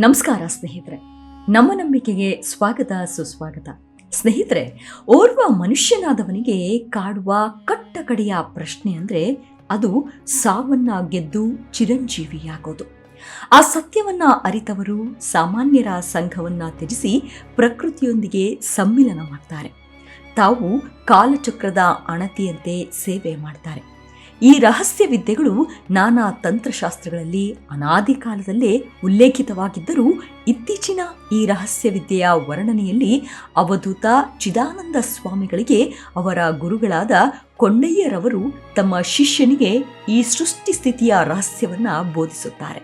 ನಮಸ್ಕಾರ ಸ್ನೇಹಿತರೆ. ನಮ್ಮ ನಂಬಿಕೆಗೆ ಸ್ವಾಗತ, ಸುಸ್ವಾಗತ. ಸ್ನೇಹಿತರೆ, ಓರ್ವ ಮನುಷ್ಯನಾದವನಿಗೆ ಕಾಡುವ ಕಟ್ಟ ಕಡೆಯ ಪ್ರಶ್ನೆ ಅಂದರೆ ಅದು ಸಾವನ್ನ ಗೆದ್ದು ಚಿರಂಜೀವಿಯಾಗೋದು. ಆ ಸತ್ಯವನ್ನ ಅರಿತವರು ಸಾಮಾನ್ಯರ ಸಂಘವನ್ನ ತ್ಯಜಿಸಿ ಪ್ರಕೃತಿಯೊಂದಿಗೆ ಸಮ್ಮಿಲನ ಮಾಡ್ತಾರೆ. ತಾವು ಕಾಲಚಕ್ರದ ಅಣತಿಯಂತೆ ಸೇವೆ ಮಾಡ್ತಾರೆ. ಈ ರಹಸ್ಯ ವಿದ್ಯೆಗಳು ನಾನಾ ತಂತ್ರಶಾಸ್ತ್ರಗಳಲ್ಲಿ ಅನಾದಿ ಕಾಲದಲ್ಲೇ ಉಲ್ಲೇಖಿತವಾಗಿದ್ದರೂ ಇತ್ತೀಚಿನ ಈ ರಹಸ್ಯ ವಿದ್ಯೆಯ ವರ್ಣನೆಯಲ್ಲಿ ಅವಧೂತ ಚಿದಾನಂದ ಸ್ವಾಮಿಗಳಿಗೆ ಅವರ ಗುರುಗಳಾದ ಕೊಂಡಯ್ಯರವರು ತಮ್ಮ ಶಿಷ್ಯನಿಗೆ ಈ ಸೃಷ್ಟಿ ಸ್ಥಿತಿಯ ರಹಸ್ಯವನ್ನು ಬೋಧಿಸುತ್ತಾರೆ.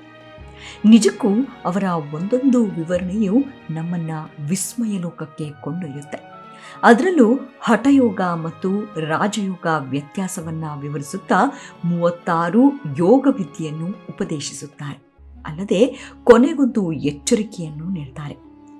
ನಿಜಕ್ಕೂ ಅವರ ಒಂದೊಂದು ವಿವರಣೆಯು ನಮ್ಮನ್ನು ವಿಸ್ಮಯ ಲೋಕಕ್ಕೆ ಕೊಂಡೊಯ್ಯುತ್ತೆ. ಅದರಲ್ಲೂ ಹಠಯೋಗ ಮತ್ತು ರಾಜಯೋಗ ವ್ಯತ್ಯಾಸವನ್ನು ವಿವರಿಸುತ್ತಾ ಮೂವತ್ತಾರು ಯೋಗ ವಿದ್ಯೆಯನ್ನು ಉಪದೇಶಿಸುತ್ತಾರೆ. ಅಲ್ಲದೆ ಕೊನೆಗೊಂದು ಎಚ್ಚರಿಕೆಯನ್ನು ನೀಡ್ತಾರೆ.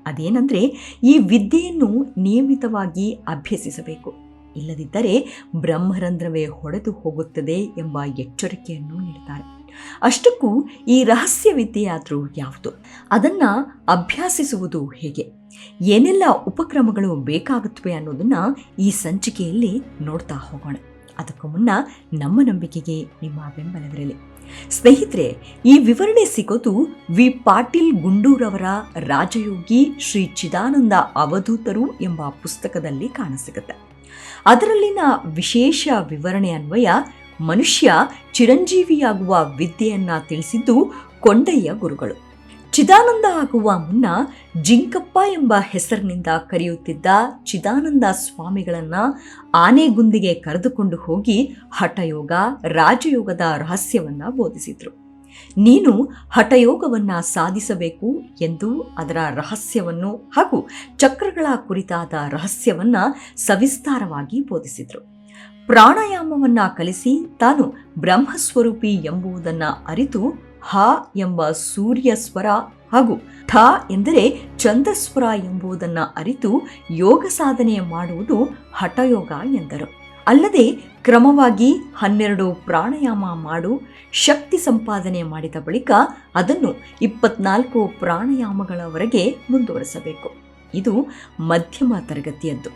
ಅದೇನೆಂದರೆ ಈ ವಿದ್ಯೆಯನ್ನು ನಿಯಮಿತವಾಗಿ ಅಭ್ಯಸಿಸಬೇಕು. ಇಲ್ಲದಿದ್ದರೆ ಬ್ರಹ್ಮರಂಧ್ರವೇ ಹೊಡೆದು ಹೋಗುತ್ತದೆ ಎಂಬ ಎಚ್ಚರಿಕೆಯನ್ನು ನೀಡ್ತಾರೆ. ಅಷ್ಟಕ್ಕೂ ಈ ರಹಸ್ಯ ವಿದ್ಯೆಯಾದರೂ ಯಾವುದು? ಅದನ್ನ ಅಭ್ಯಾಸಿಸುವುದು ಹೇಗೆ? ಏನೆಲ್ಲ ಉಪಕ್ರಮಗಳು ಬೇಕಾಗುತ್ತವೆ ಅನ್ನೋದನ್ನ ಈ ಸಂಚಿಕೆಯಲ್ಲಿ ನೋಡ್ತಾ ಹೋಗೋಣ. ಅದಕ್ಕೂ ಮುನ್ನ ನಮ್ಮ ನಂಬಿಕೆಗೆ ನಿಮ್ಮ ಬೆಂಬಲವಿರಲಿ. ಸ್ನೇಹಿತರೆ, ಈ ವಿವರಣೆ ಸಿಗೋದು ವಿ ಪಾಟೀಲ್ ಗುಂಡೂರವರ ರಾಜಯೋಗಿ ಶ್ರೀ ಚಿದಾನಂದ ಅವಧೂತರು ಎಂಬ ಪುಸ್ತಕದಲ್ಲಿ ಕಾಣಸಿಗುತ್ತೆ. ಅದರಲ್ಲಿನ ವಿಶೇಷ ವಿವರಣೆ ಅನ್ವಯ, ಮನುಷ್ಯ ಚಿರಂಜೀವಿಯಾಗುವ ವಿದ್ಯೆಯನ್ನ ತಿಳಿಸಿದ್ದು ಕೊಂಡಯ್ಯ ಗುರುಗಳು. ಚಿದಾನಂದ ಆಗುವ ಮುನ್ನ ಜಿಂಕಪ್ಪ ಎಂಬ ಹೆಸರಿನಿಂದ ಕರೆಯುತ್ತಿದ್ದ ಚಿದಾನಂದ ಸ್ವಾಮಿಗಳನ್ನು ಆನೆಗುಂದಿಗೆ ಕರೆದುಕೊಂಡು ಹೋಗಿ ಹಠಯೋಗ, ರಾಜಯೋಗದ ರಹಸ್ಯವನ್ನ ಬೋಧಿಸಿದರು. ನೀನು ಹಠಯೋಗವನ್ನು ಸಾಧಿಸಬೇಕು ಎಂದು ಅದರ ರಹಸ್ಯವನ್ನು ಹಾಗೂ ಚಕ್ರಗಳ ಕುರಿತಾದ ರಹಸ್ಯವನ್ನ ಸವಿಸ್ತಾರವಾಗಿ ಬೋಧಿಸಿದರು. ಪ್ರಾಣಾಯಾಮವನ್ನ ಕಲಿಸಿ ತಾನು ಬ್ರಹ್ಮಸ್ವರೂಪಿ ಎಂಬುದನ್ನು ಅರಿತು ಹ ಎಂಬ ಸೂರ್ಯ ಸ್ವರ ಹಾಗೂ ಥ ಎಂದರೆ ಚಂದಸ್ವರ ಎಂಬುದನ್ನು ಅರಿತು ಯೋಗ ಸಾಧನೆ ಮಾಡುವುದು ಹಠಯೋಗ ಎಂದರು. ಅಲ್ಲದೆ ಕ್ರಮವಾಗಿ ಹನ್ನೆರಡು ಪ್ರಾಣಾಯಾಮ ಮಾಡು, ಶಕ್ತಿ ಸಂಪಾದನೆ ಮಾಡಿದ ಬಳಿಕ ಅದನ್ನು ಇಪ್ಪತ್ನಾಲ್ಕು ಪ್ರಾಣಾಯಾಮಗಳವರೆಗೆ ಮುಂದುವರಿಸಬೇಕು. ಇದು ಮಧ್ಯಮ ತರಗತಿಯದ್ದು.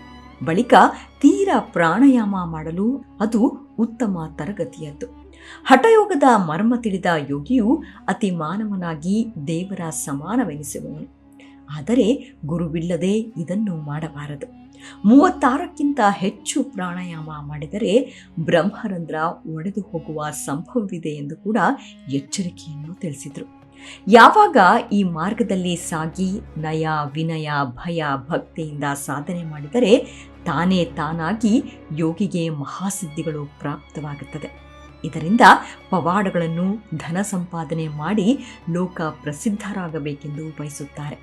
ಬಳಿಕ ತೀರಾ ಪ್ರಾಣಾಯಾಮ ಮಾಡಲು ಅದು ಉತ್ತಮ ತರಗತಿಯದ್ದು. ಹಠಯೋಗದ ಮರ್ಮ ತಿಳಿದ ಯೋಗಿಯು ಅತಿ ಮಾನವನಾಗಿ ದೇವರ ಸಮಾನವೆನಿಸುವನು. ಆದರೆ ಗುರುವಿಲ್ಲದೆ ಇದನ್ನು ಮಾಡಬಾರದು. ಮೂವತ್ತಾರಕ್ಕಿಂತ ಹೆಚ್ಚು ಪ್ರಾಣಾಯಾಮ ಮಾಡಿದರೆ ಬ್ರಹ್ಮರಂಧ್ರ ಒಡೆದು ಹೋಗುವ ಸಂಭವವಿದೆ ಎಂದು ಕೂಡ ಎಚ್ಚರಿಕೆಯನ್ನು ತಿಳಿಸಿದರು. ಯಾವಾಗ ಈ ಮಾರ್ಗದಲ್ಲಿ ಸಾಗಿ ನಯ, ವಿನಯ, ಭಯ, ಭಕ್ತಿಯಿಂದ ಸಾಧನೆ ಮಾಡಿದರೆ ತಾನೇ ತಾನಾಗಿ ಯೋಗಿಗೆ ಮಹಾಸಿದ್ಧಿಗಳು ಪ್ರಾಪ್ತವಾಗುತ್ತದೆ. ಇದರಿಂದ ಪವಾಡಗಳನ್ನು ಧನ ಸಂಪಾದನೆ ಮಾಡಿ ಲೋಕ ಪ್ರಸಿದ್ಧರಾಗಬೇಕೆಂದು ಬಯಸುತ್ತಾರೆ.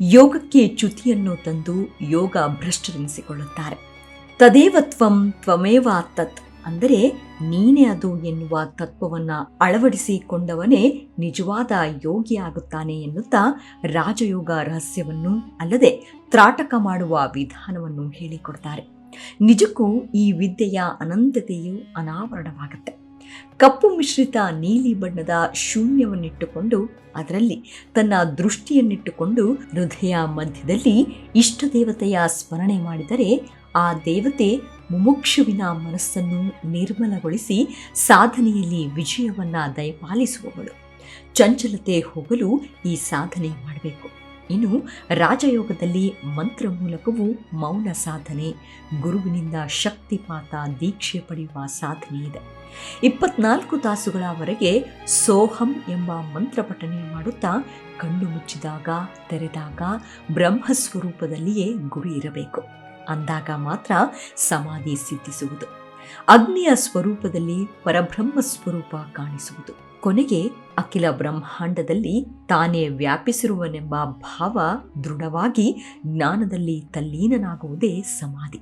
ಯೋಗಕ್ಕೆ ಚ್ಯುತಿಯನ್ನು ತಂದು ಯೋಗ ಭ್ರಷ್ಟರೆನಿಸಿಕೊಳ್ಳುತ್ತಾರೆ. ತದೇವ ತ್ವಂ ತ್ವಮೇವ ತತ್ ಅಂದರೆ ನೀನೇ ಅದು ಎನ್ನುವ ತತ್ವವನ್ನು ಅಳವಡಿಸಿಕೊಂಡವನೇ ನಿಜವಾದ ಯೋಗಿಯಾಗುತ್ತಾನೆ ಎನ್ನುತ್ತಾ ರಾಜಯೋಗ ರಹಸ್ಯವನ್ನು ಅಲ್ಲದೆ ತ್ರಾಟಕ ಮಾಡುವ ವಿಧಾನವನ್ನು ಹೇಳಿಕೊಡ್ತಾರೆ. ನಿಜಕ್ಕೂ ಈ ವಿದ್ಯೆಯ ಅನಂತತೆಯು ಅನಾವರಣವಾಗುತ್ತೆ. ಕಪ್ಪು ಮಿಶ್ರಿತ ನೀಲಿ ಬಣ್ಣದ ಶೂನ್ಯವನ್ನಿಟ್ಟುಕೊಂಡು ಅದರಲ್ಲಿ ತನ್ನ ದೃಷ್ಟಿಯನ್ನಿಟ್ಟುಕೊಂಡು ಹೃದಯ ಮಧ್ಯದಲ್ಲಿ ಇಷ್ಟ ದೇವತೆಯ ಸ್ಮರಣೆ ಮಾಡಿದರೆ ಆ ದೇವತೆ ಮುಮುಕ್ಷುವಿನ ಮನಸ್ಸನ್ನು ನಿರ್ಮಲಗೊಳಿಸಿ ಸಾಧನೆಯಲ್ಲಿ ವಿಜಯವನ್ನ ದಯಪಾಲಿಸುವವಳು. ಚಂಚಲತೆ ಹೋಗಲು ಈ ಸಾಧನೆ ಮಾಡಬೇಕು. ಇನ್ನು ರಾಜಯೋಗದಲ್ಲಿ ಮಂತ್ರ ಮೂಲಕವೂ ಮೌನ ಸಾಧನೆ, ಗುರುವಿನಿಂದ ಶಕ್ತಿಪಾತ ದೀಕ್ಷೆ ಪಡೆಯುವ ಸಾಧನೆ ಇದೆ. ಇಪ್ಪತ್ನಾಲ್ಕು ತಾಸುಗಳವರೆಗೆ ಸೋಹಂ ಎಂಬ ಮಂತ್ರ ಪಠನೆ ಮಾಡುತ್ತಾ ಕಣ್ಣು ಮುಚ್ಚಿದಾಗ, ತೆರೆದಾಗ ಬ್ರಹ್ಮ ಸ್ವರೂಪದಲ್ಲಿಯೇ ಗುರಿ ಇರಬೇಕು. ಅಂದಾಗ ಮಾತ್ರ ಸಮಾಧಿ ಸಿದ್ಧಿಸುವುದು. ಅಗ್ನಿಯ ಸ್ವರೂಪದಲ್ಲಿ ಪರಬ್ರಹ್ಮ ಸ್ವರೂಪ ಕಾಣಿಸುವುದು. ಕೊನೆಗೆ ಅಖಿಲ ಬ್ರಹ್ಮಾಂಡದಲ್ಲಿ ತಾನೇ ವ್ಯಾಪಿಸಿರುವನೆಂಬ ಭಾವ ದೃಢವಾಗಿ ಜ್ಞಾನದಲ್ಲಿ ತಲ್ಲೀನನಾಗುವುದೇ ಸಮಾಧಿ.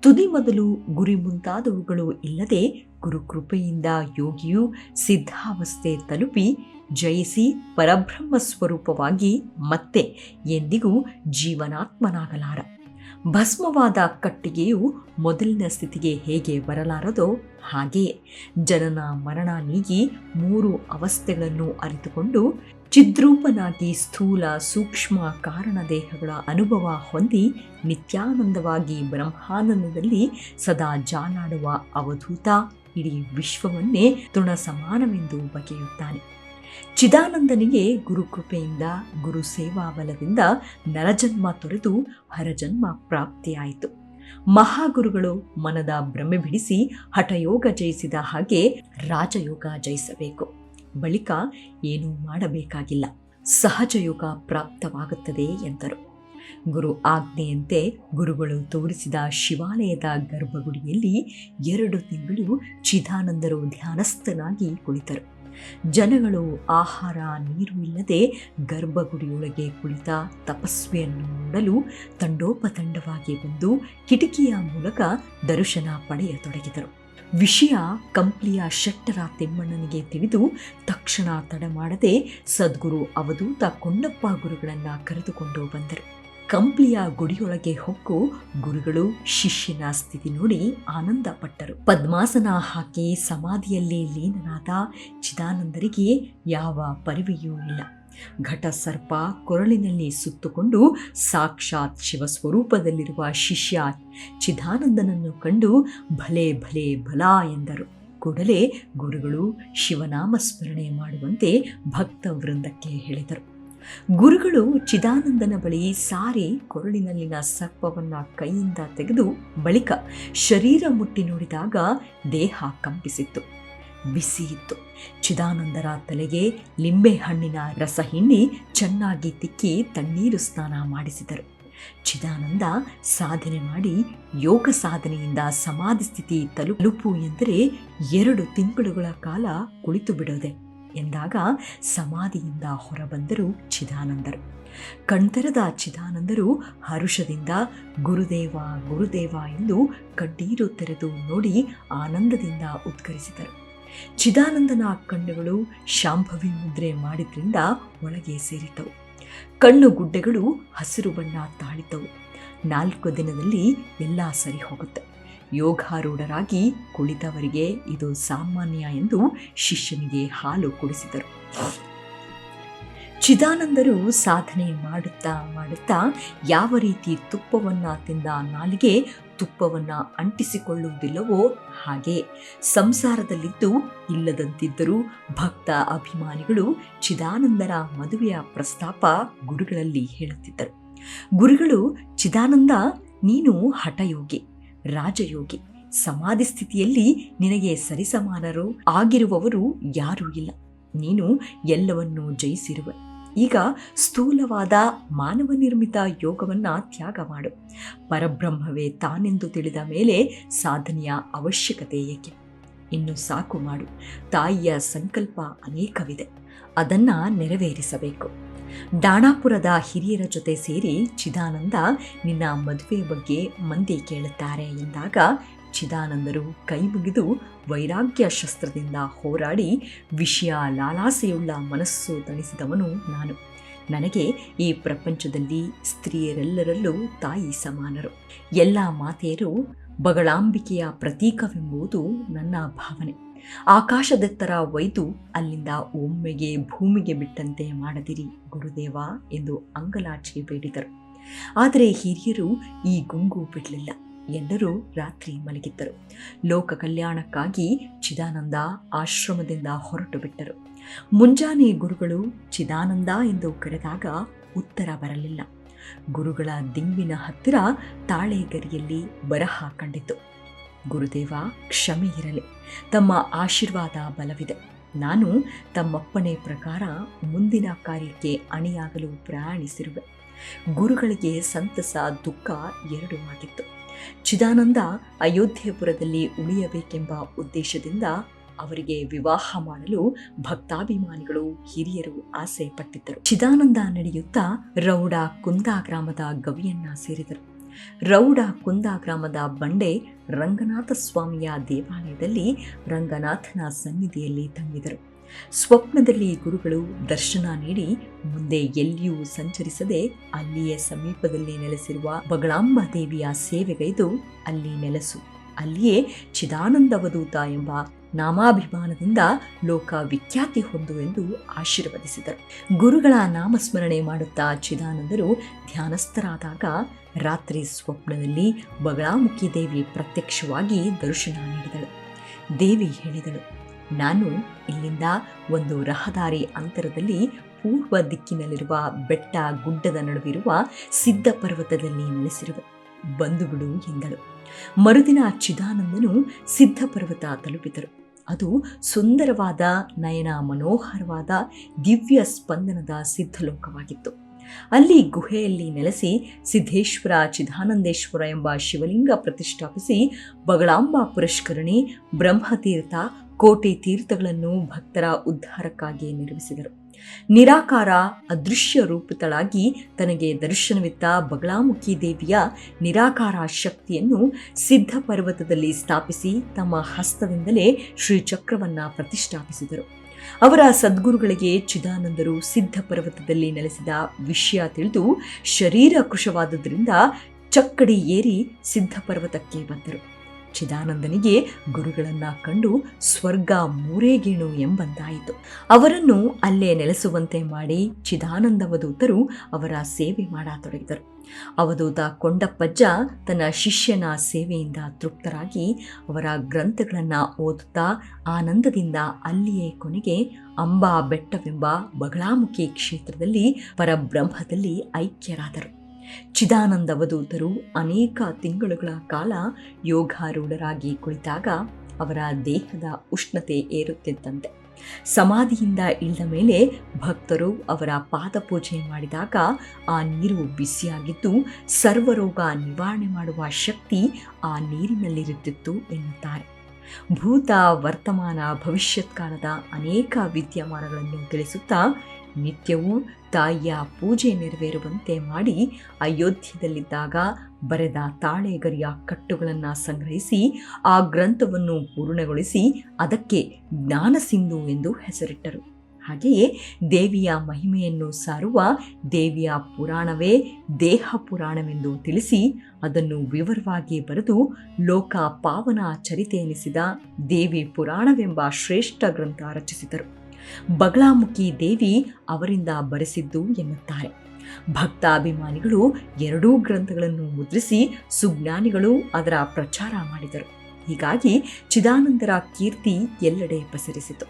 ತುದಿ ಮೊದಲು ಗುರಿ ಮುಂತಾದವುಗಳು ಇಲ್ಲದೆ ಗುರುಕೃಪೆಯಿಂದ ಯೋಗಿಯು ಸಿದ್ಧಾವಸ್ಥೆ ತಲುಪಿ ಜಯಿಸಿ ಪರಬ್ರಹ್ಮ ಸ್ವರೂಪವಾಗಿ ಮತ್ತೆ ಎಂದಿಗೂ ಜೀವನಾತ್ಮನಾಗಲಾರ. ಭಸ್ಮವಾದ ಕಟ್ಟಿಗೆಯು ಮೊದಲಿನ ಸ್ಥಿತಿಗೆ ಹೇಗೆ ಬರಲಾರದೋ ಹಾಗೆಯೇ ಜನನ ಮರಣ ನೀಗಿ ಮೂರು ಅವಸ್ಥೆಗಳನ್ನು ಅರಿತುಕೊಂಡು ಚಿದ್ರೂಪನಾಗಿ ಸ್ಥೂಲ ಸೂಕ್ಷ್ಮ ಕಾರಣ ದೇಹಗಳ ಅನುಭವ ಹೊಂದಿ ನಿತ್ಯಾನಂದವಾಗಿ ಬ್ರಹ್ಮಾನಂದದಲ್ಲಿ ಸದಾ ಜಾಲಾಡುವ ಅವಧೂತ ಇಡೀ ವಿಶ್ವವನ್ನೇ ತೃಣ ಸಮಾನವೆಂದು ಬಗೆಯುತ್ತಾನೆ. ಚಿದಾನಂದನಿಗೆ ಗುರುಕೃಪೆಯಿಂದ, ಗುರು ಸೇವಾ ಬಲದಿಂದ ನರಜನ್ಮ ತೊರೆದು ಹರಜನ್ಮ ಪ್ರಾಪ್ತಿಯಾಯಿತು. ಮಹಾಗುರುಗಳು ಮನದ ಭ್ರಮೆ ಬಿಡಿಸಿ ಹಠಯೋಗ ಜಯಿಸಿದ ಹಾಗೆ ರಾಜಯೋಗ ಜಯಿಸಬೇಕು. ಬಳಿಕ ಏನೂ ಮಾಡಬೇಕಾಗಿಲ್ಲ. ಸಹಜಯೋಗ ಪ್ರಾಪ್ತವಾಗುತ್ತದೆ ಎಂದರು. ಗುರು ಆಜ್ಞೆಯಂತೆ ಗುರುಗಳು ತೋರಿಸಿದ ಶಿವಾಲಯದ ಗರ್ಭಗುಡಿಯಲ್ಲಿ ಎರಡು ತಿಂಗಳು ಚಿದಾನಂದರು ಧ್ಯಾನಸ್ಥನಾಗಿ ಕುಳಿತರು. ಜನಗಳು ಆಹಾರ, ನೀರು ಇಲ್ಲದೆ ಗರ್ಭಗುಡಿಯೊಳಗೆ ಕುಳಿತ ತಪಸ್ವಿಯನ್ನು ನೋಡಲು ತಂಡೋಪತಂಡವಾಗಿ ಬಂದು ಕಿಟಕಿಯ ಮೂಲಕ ದರ್ಶನ ಪಡೆಯತೊಡಗಿದರು. ವಿಷಯ ಕಂಪ್ಲಿಯ ಶೆಟ್ಟರ ತಿಮ್ಮಣ್ಣನಿಗೆ ತಿಳಿದು ತಕ್ಷಣ ತಡ ಮಾಡದೆ ಸದ್ಗುರು ಅವಧೂತ ಕೊಂಡಪ್ಪ ಗುರುಗಳನ್ನ ಕರೆದುಕೊಂಡು ಬಂದರು. ಕಂಪ್ಲಿಯ ಗುಡಿಯೊಳಗೆ ಹೊಕ್ಕು ಗುರುಗಳು, ಶಿಷ್ಯನ ಸ್ಥಿತಿ ನೋಡಿ ಆನಂದ ಪಟ್ಟರು ಪದ್ಮಾಸನ ಹಾಕಿ ಸಮಾಧಿಯಲ್ಲಿ ಲೀನನಾದ ಚಿದಾನಂದರಿಗೆ ಯಾವ ಪರಿವೆಯೂ ಇಲ್ಲ. ಘಟ ಸರ್ಪ ಕೊರಳಿನಲ್ಲಿ ಸುತ್ತುಕೊಂಡು ಸಾಕ್ಷಾತ್ ಶಿವಸ್ವರೂಪದಲ್ಲಿರುವ ಶಿಷ್ಯ ಚಿದಾನಂದನನ್ನು ಕಂಡು ಭಲೆ ಭಲೆ ಬಲ ಎಂದರು. ಕೂಡಲೇ ಗುರುಗಳು ಶಿವನಾಮ ಸ್ಮರಣೆ ಮಾಡುವಂತೆ ಭಕ್ತ ವೃಂದಕ್ಕೆ ಹೇಳಿದರು. ಗುರುಗಳು ಚಿದಾನಂದನ ಬಳಿ ಸಾರಿ ಕೊರಳಿನಲ್ಲಿನ ಸರ್ಪವನ್ನ ಕೈಯಿಂದ ತೆಗೆದು ಬಳಿಕ ಶರೀರ ಮುಟ್ಟಿ ನೋಡಿದಾಗ ದೇಹ ಕಂಪಿಸಿತ್ತು. ಬಿಸಿ ಇತ್ತು ಚಿದಾನಂದರ ತಲೆಗೆ ಲಿಂಬೆ ಹಣ್ಣಿನ ರಸ ಹಿಂಡಿ ಚೆನ್ನಾಗಿ ತಿಕ್ಕಿ ತಣ್ಣೀರು ಸ್ನಾನ ಮಾಡಿಸಿದರು. ಚಿದಾನಂದ ಸಾಧನೆ ಮಾಡಿ ಯೋಗ ಸಾಧನೆಯಿಂದ ಸಮಾಧಿ ಸ್ಥಿತಿ ತಲುಪು ಎಂದರೆ ಎರಡು ತಿಂಗಳುಗಳ ಕಾಲ ಕುಳಿತು ಬಿಡೋದೆ. ಎಂದಾಗ ಸಮಾಧಿಯಿಂದ ಹೊರಬಂದರು ಚಿದಾನಂದರು. ಕಣ್ತರದ ಚಿದಾನಂದರು ಹರುಷದಿಂದ, ಗುರುದೇವ ಗುರುದೇವ ಎಂದು ಕಣ್ಣೀರು ತೆರೆದು ನೋಡಿ ಆನಂದದಿಂದ ಉದ್ಗರಿಸಿದರು. ಚಿದಾನಂದನ ಕಣ್ಣುಗಳು ಶಾಂಭವಿ ಮುದ್ರೆ ಮಾಡಿದ್ರಿಂದ ಒಳಗೆ ಸೇರಿತವು ಕಣ್ಣು ಗುಡ್ಡೆಗಳು ಹಸಿರು ಬಣ್ಣ ತಾಳಿತವು ನಾಲ್ಕು ದಿನದಲ್ಲಿ ಎಲ್ಲ ಸರಿ ಹೋಗುತ್ತೆ ಯೋಗಾರೂಢರಾಗಿ ಕುಳಿತವರಿಗೆ ಇದು ಸಾಮಾನ್ಯ ಎಂದು ಶಿಷ್ಯನಿಗೆ ಹಾಲು ಕುಡಿಸಿದರು. ಚಿದಾನಂದರು ಸಾಧನೆ ಮಾಡುತ್ತಾ ಮಾಡುತ್ತಾ ಯಾವ ರೀತಿ ತುಪ್ಪವನ್ನ ತಿಂದ ನಾಲಿಗೆ ತುಪ್ಪವನ್ನ ಅಂಟಿಸಿಕೊಳ್ಳುವುದಿಲ್ಲವೋ ಹಾಗೆ ಸಂಸಾರದಲ್ಲಿದ್ದು ಇಲ್ಲದಂತಿದ್ದರೂ ಭಕ್ತ ಅಭಿಮಾನಿಗಳು ಚಿದಾನಂದರ ಮದುವೆಯ ಪ್ರಸ್ತಾಪ ಗುರುಗಳಲ್ಲಿ ಹೇಳುತ್ತಿದ್ದರು. ಗುರುಗಳು, ಚಿದಾನಂದ, ನೀನು ಹಠಯೋಗಿ. ರಾಜಯೋಗಿ. ಸಮಾಧಿ ಸ್ಥಿತಿಯಲ್ಲಿ ನಿನಗೆ ಸರಿಸಮಾನರು ಆಗಿರುವವರು ಯಾರೂ ಇಲ್ಲ. ನೀನು ಎಲ್ಲವನ್ನೂ ಜಯಿಸಿರುವ. ಈಗ ಸ್ಥೂಲವಾದ ಮಾನವ ನಿರ್ಮಿತ ಯೋಗವನ್ನ ತ್ಯಾಗ ಮಾಡು. ಪರಬ್ರಹ್ಮವೇ ತಾನೆಂದು ತಿಳಿದ ಮೇಲೆ ಸಾಧನೆಯ ಅವಶ್ಯಕತೆ ಏಕೆ? ಇನ್ನು ಸಾಕು ಮಾಡು. ತಾಯಿಯ ಸಂಕಲ್ಪ ಅನೇಕವಿದೆ. ಅದನ್ನ ನೆರವೇರಿಸಬೇಕು. ಡಾಣಾಪುರದ ಹಿರಿಯರ ಜೊತೆ ಸೇರಿ ಚಿದಾನಂದ ನಿನ್ನ ಮದುವೆ ಬಗ್ಗೆ ಮಂದಿ ಕೇಳುತ್ತಾರೆ ಎಂದಾಗ ಚಿದಾನಂದರು ಕೈ ಮುಗಿದು ವೈರಾಗ್ಯ ಶಸ್ತ್ರದಿಂದ ಹೋರಾಡಿ ವಿಷಯ ಲಾಲಾಸೆಯುಳ್ಳ ಮನಸ್ಸು ತಣಿಸಿದವನು ನಾನು. ನನಗೆ ಈ ಪ್ರಪಂಚದಲ್ಲಿ ಸ್ತ್ರೀಯರೆಲ್ಲರಲ್ಲೂ ತಾಯಿ ಸಮಾನರು. ಎಲ್ಲ ಮಾತೆಯರು ಬಗಳಾಂಬಿಕೆಯ ಪ್ರತೀಕವೆಂಬುದು ನನ್ನ ಭಾವನೆ. ಆಕಾಶದೆತ್ತರ ಒಯ್ದು ಅಲ್ಲಿಂದ ಒಮ್ಮೆಗೆ ಭೂಮಿಗೆ ಬಿಟ್ಟಂತೆ ಮಾಡದಿರಿ ಗುರುದೇವ ಎಂದು ಅಂಗಲಾಚಿ ಬೇಡಿದರು. ಆದರೆ ಹಿರಿಯರು ಈ ಗುಂಗು ಬಿಡಲಿಲ್ಲ ಎಲ್ಲರೂ ರಾತ್ರಿ ಮಲಗಿದ್ದರು. ಲೋಕ ಕಲ್ಯಾಣಕ್ಕಾಗಿ ಚಿದಾನಂದ ಆಶ್ರಮದಿಂದ ಹೊರಟು ಬಿಟ್ಟರು. ಮುಂಜಾನೆ ಗುರುಗಳು ಚಿದಾನಂದ ಎಂದು ಕರೆದಾಗ ಉತ್ತರ ಬರಲಿಲ್ಲ. ಗುರುಗಳ ದಿಂಬಿನ ಹತ್ತಿರ ತಾಳೆಗರಿಯಲ್ಲಿ ಬರಹ ಕಂಡಿತು. ಗುರುದೇವ, ಕ್ಷಮೆ ಇರಲಿ. ತಮ್ಮ ಆಶೀರ್ವಾದ ಬಲವಿದೆ. ನಾನು ತಮ್ಮಪ್ಪಣೆ ಪ್ರಕಾರ ಮುಂದಿನ ಕಾರ್ಯಕ್ಕೆ ಅಣಿಯಾಗಲು ಪ್ರಯಾಣಿಸಿರುವೆ. ಗುರುಗಳಿಗೆ ಸಂತಸ, ದುಃಖ ಎರಡೂ ಆಗಿತ್ತು. ಚಿದಾನಂದ ಅಯೋಧ್ಯೆಪುರದಲ್ಲಿ ಉಳಿಯಬೇಕೆಂಬ ಉದ್ದೇಶದಿಂದ ಅವರಿಗೆ ವಿವಾಹ ಮಾಡಲು ಭಕ್ತಾಭಿಮಾನಿಗಳು ಹಿರಿಯರು ಆಸೆ ಪಟ್ಟಿದ್ದರು ಚಿದಾನಂದ ನಡೆಯುತ್ತಾ ರೌಡ ಕುಂದಾ ಗ್ರಾಮದ ಗವಿಯನ್ನ ಸೇರಿದರು. ರೌಡ ಕುಂದ ಗ್ರಾಮದ ಬಂಡೆ ರಂಗನಾಥ ಸ್ವಾಮಿಯ ದೇವಾಲಯದಲ್ಲಿ ರಂಗನಾಥನ ಸನ್ನಿಧಿಯಲ್ಲಿ ತಂಗಿದರು. ಸ್ವಪ್ನದಲ್ಲಿ ಗುರುಗಳು ದರ್ಶನ ನೀಡಿ ಮುಂದೆ ಎಲ್ಲಿಯೂ ಸಂಚರಿಸದೆ ಅಲ್ಲಿಯೇ ಸಮೀಪದಲ್ಲಿ ನೆಲೆಸಿರುವ ಬಗಳಾಂಬ ದೇವಿಯ ಸೇವೆಗೈದು ಅಲ್ಲಿ ನೆಲೆಸು. ಅಲ್ಲಿಯೇ ಚಿದಾನಂದವಧೂತ ಎಂಬ ನಾಮಾಭಿಮಾನದಿಂದ ಲೋಕ ವಿಖ್ಯಾತಿ ಹೊಂದು ಎಂದು ಆಶೀರ್ವದಿಸಿದರು. ಗುರುಗಳ ನಾಮಸ್ಮರಣೆ ಮಾಡುತ್ತಾ ಚಿದಾನಂದರು ಧ್ಯಾನಸ್ಥರಾದಾಗ ರಾತ್ರಿ ಸ್ವಪ್ನದಲ್ಲಿ ಬಗಳಾಮುಖಿ ದೇವಿ ಪ್ರತ್ಯಕ್ಷವಾಗಿ ದರ್ಶನ ನೀಡಿದಳು. ದೇವಿ ಹೇಳಿದಳು, ನಾನು ಇಲ್ಲಿಂದ ಒಂದು ರಹದಾರಿ ಅಂತರದಲ್ಲಿ ಪೂರ್ವ ದಿಕ್ಕಿನಲ್ಲಿರುವ ಬೆಟ್ಟ ಗುಡ್ಡದ ನಡುವಿರುವ ಸಿದ್ಧ ಪರ್ವತದಲ್ಲಿ ನೆಲೆಸಿರುವೆ. ಬಂದುಬಿಡು ಎಂದಳು ಮರುದಿನ ಚಿದಾನಂದನು ಸಿದ್ಧ ಪರ್ವತ ತಲುಪಿದರು. ಅದು ಸುಂದರವಾದ, ನಯನ ಮನೋಹರವಾದ, ದಿವ್ಯ ಸ್ಪಂದನದ ಸಿದ್ಧಲೋಕವಾಗಿತ್ತು. ಅಲ್ಲಿ ಗುಹೆಯಲ್ಲಿ ನೆಲೆಸಿ ಸಿದ್ದೇಶ್ವರ ಚಿದಾನಂದೇಶ್ವರ ಎಂಬ ಶಿವಲಿಂಗ ಪ್ರತಿಷ್ಠಾಪಿಸಿ ಬಗಳಾಂಬ ಪುರಷ್ಕರಣಿ ಬ್ರಹ್ಮತೀರ್ಥ ಕೋಟೆ ತೀರ್ಥಗಳನ್ನು ಭಕ್ತರ ಉದ್ಧಾರಕ್ಕಾಗಿ ನಿರ್ಮಿಸಿದರು. ನಿರಾಕಾರ ಅದೃಶ್ಯ ರೂಪಿತಳಾಗಿ ತನಗೆ ದರ್ಶನವಿತ್ತ ಬಗಳಾಮುಖಿ ದೇವಿಯ ನಿರಾಕಾರ ಶಕ್ತಿಯನ್ನು ಸಿದ್ಧ ಪರ್ವತದಲ್ಲಿ ಸ್ಥಾಪಿಸಿ ತಮ್ಮ ಹಸ್ತದಿಂದಲೇ ಶ್ರೀಚಕ್ರವನ್ನು ಪ್ರತಿಷ್ಠಾಪಿಸಿದರು. ಅವರ ಸದ್ಗುರುಗಳಿಗೆ ಚಿದಾನಂದರು ಸಿದ್ಧ ಪರ್ವತದಲ್ಲಿ ನೆಲೆಸಿದ ವಿಷಯ ತಿಳಿದು ಶರೀರ ಕೃಶವಾದುದರಿಂದ ಚಕ್ಕಡಿ ಏರಿ ಸಿದ್ಧ ಪರ್ವತಕ್ಕೆ ಬಂದರು. ಚಿದಾನಂದನಿಗೆ ಗುರುಗಳನ್ನ ಕಂಡು ಸ್ವರ್ಗ ಮೂರೇಗೇಣು ಎಂಬಂತಾಯಿತು. ಅವರನ್ನು ಅಲ್ಲೇ ನೆಲೆಸುವಂತೆ ಮಾಡಿ ಚಿದಾನಂದವಧೂತರು ಅವರ ಸೇವೆ ಮಾಡತೊಡಗಿದರು. ಅವಧೂತ ಕೊಂಡಪ್ಪಜ್ಜ ತನ್ನ ಶಿಷ್ಯನ ಸೇವೆಯಿಂದ ತೃಪ್ತರಾಗಿ ಅವರ ಗ್ರಂಥಗಳನ್ನು ಓದುತ್ತಾ ಆನಂದದಿಂದ ಅಲ್ಲಿಯೇ ಕೊನೆಗೆ ಅಂಬಾ ಬೆಟ್ಟವೆಂಬ ಬಗಳಾಮುಖಿ ಕ್ಷೇತ್ರದಲ್ಲಿ ಪರಬ್ರಹ್ಮದಲ್ಲಿ ಐಕ್ಯರಾದರು. ಚಿದಾನಂದ ಅವಧೂತರು ಅನೇಕ ತಿಂಗಳುಗಳ ಕಾಲ ಯೋಗಾರೂಢರಾಗಿ ಕುಳಿತಾಗ ಅವರ ದೇಹದ ಉಷ್ಣತೆ ಏರುತ್ತಿದ್ದಂತೆ. ಸಮಾಧಿಯಿಂದ ಇಳಿದ ಮೇಲೆ ಭಕ್ತರು ಅವರ ಪಾದಪೂಜೆ ಮಾಡಿದಾಗ ಆ ನೀರು ಬಿಸಿಯಾಗಿದ್ದು ಸರ್ವರೋಗ ನಿವಾರಣೆ ಮಾಡುವ ಶಕ್ತಿ ಆ ನೀರಿನಲ್ಲಿರುತ್ತಿತ್ತು ಎನ್ನುತ್ತಾರೆ. ಭೂತ ವರ್ತಮಾನ ಭವಿಷ್ಯತ್ ಕಾಲದ ಅನೇಕ ವಿದ್ಯಮಾನಗಳನ್ನು ತಿಳಿಸುತ್ತಾ ನಿತ್ಯವೂ ತಾಯಿಯ ಪೂಜೆ ನೆರವೇರುವಂತೆ ಮಾಡಿ ಅಯೋಧ್ಯದಲ್ಲಿದ್ದಾಗ ಬರೆದ ತಾಳೆಗರಿಯ ಕಟ್ಟುಗಳನ್ನು ಸಂಗ್ರಹಿಸಿ ಆ ಗ್ರಂಥವನ್ನು ಪೂರ್ಣಗೊಳಿಸಿ ಅದಕ್ಕೆ ಜ್ಞಾನಸಿಂಧು ಎಂದು ಹೆಸರಿಟ್ಟರು. ಹಾಗೆಯೇ ದೇವಿಯ ಮಹಿಮೆಯನ್ನು ಸಾರುವ ದೇವಿಯ ಪುರಾಣವೇ ದೇಹ ಪುರಾಣವೆಂದು ತಿಳಿಸಿ ಅದನ್ನು ವಿವರವಾಗಿ ಬರೆದು ಲೋಕ ಪಾವನ ಚರಿತೆ ಎನಿಸಿದ ದೇವಿ ಪುರಾಣವೆಂಬ ಶ್ರೇಷ್ಠ ಗ್ರಂಥ ರಚಿಸಿದರು. ಬಗಳಾಮುಖಿ ದೇವಿ ಅವರಿಂದ ಬರೆಸಿದ್ದು ಎನ್ನುತ್ತಾರೆ. ಭಕ್ತಾಭಿಮಾನಿಗಳು ಎರಡೂ ಗ್ರಂಥಗಳನ್ನು ಮುದ್ರಿಸಿ ಸುಜ್ಞಾನಿಗಳು ಅದರ ಪ್ರಚಾರ ಮಾಡಿದರು. ಹೀಗಾಗಿ ಚಿದಾನಂದರ ಕೀರ್ತಿ ಎಲ್ಲೆಡೆ ಪಸರಿಸಿತು.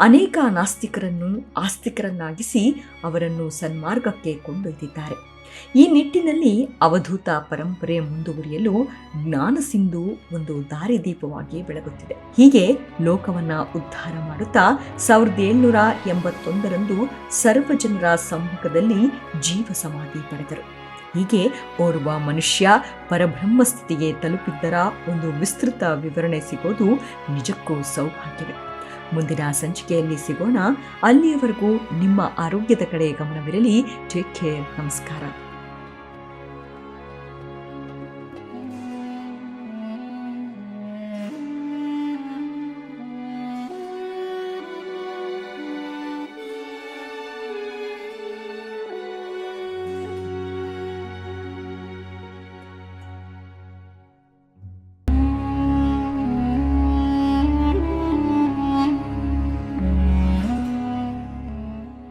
ಅನೇಕ ನಾಸ್ತಿಕರನ್ನು ಆಸ್ತಿಕರನ್ನಾಗಿಸಿ ಅವರನ್ನು ಸನ್ಮಾರ್ಗಕ್ಕೆ ಕೊಂಡೊಯ್ದಿದ್ದಾರೆ. ಈ ನಿಟ್ಟಿನಲ್ಲಿ ಅವಧೂತ ಪರಂಪರೆ ಮುಂದುವರಿಯಲು ಜ್ಞಾನ ಸಿಂಧು ಒಂದು ದಾರಿದೀಪವಾಗಿ ಬೆಳಗುತ್ತಿದೆ. ಹೀಗೆ ಲೋಕವನ್ನ ಉದ್ಧಾರ ಮಾಡುತ್ತಾ ಸಾವಿರದ ಏಳ್ನೂರ ಎಂಬತ್ತೊಂದರಂದು ಸರ್ವ ಜನರ ಸಮ್ಮುಖದಲ್ಲಿ ಜೀವ ಸಮಾಧಿ ಪಡೆದರು. ಹೀಗೆ ಓರ್ವ ಮನುಷ್ಯ ಪರಬ್ರಹ್ಮ ಸ್ಥಿತಿಗೆ ತಲುಪಿದ್ದರ ಒಂದು ವಿಸ್ತೃತ ವಿವರಣೆ ಸಿಗೋದು ನಿಜಕ್ಕೂ ಸೌಭಾಗ್ಯವೇ. ಮುಂದಿನ ಸಂಚಿಕೆಯಲ್ಲಿ ಸಿಗೋಣ. ಅಲ್ಲಿಯವರೆಗೂ ನಿಮ್ಮ ಆರೋಗ್ಯದ ಕಡೆ ಗಮನವಿರಲಿ. ಟೇಕ್ ಕೇರ್ ನಮಸ್ಕಾರ.